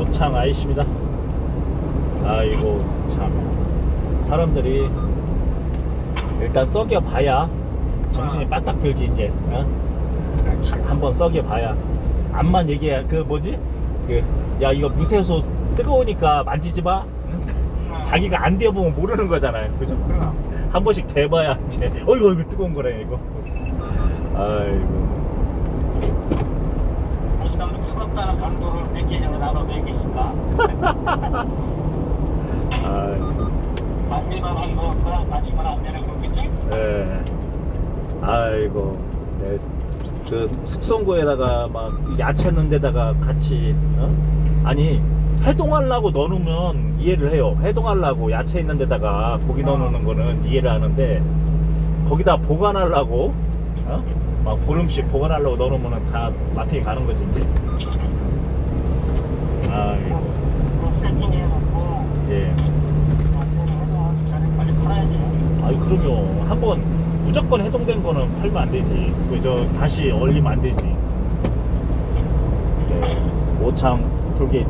오창 아이씨입니다. 아이고 참. 사람들이 일단 썩여 봐야 정신이 빠딱 들지 이제. 어? 그렇지. 한번 썩여 봐야. 암만 얘기해. 그 뭐지? 그 야 이거 무쇠소 뜨거우니까 만지지 마. 응? 자기가 안 되어보면 모르는 거잖아요. 그죠. 한 번씩 대봐야 이제. 어이구 어이구 뜨거운 거네 이거. 아이고. 뜨겁다는 강도를 나도 느끼신다. 아이고 만일만 한거 그랑 맞추면 안 되는 거겠지? 예. 아이고, 네. 그 숙성고에다가 막 야채 넣은 데다가 같이, 어? 아니, 해동하려고 넣어놓으면 이해를 해요. 해동하려고 야채 있는 데다가 고기 넣어놓는 거는 이해를 하는데, 거기다 보관하려고, 어? 막 보름씩 보관하려고 넣어놓으면 다 마트에 가는 거지, 이제. 아이고, 그 세팅해놓고 예. 해동하기 전에 빨리 팔아야 돼. 아이 그럼요. 한번 무조건 해동된 거는 팔면 안 되지. 그저 다시 얼리면 안 되지. 네, 오창 톨게이트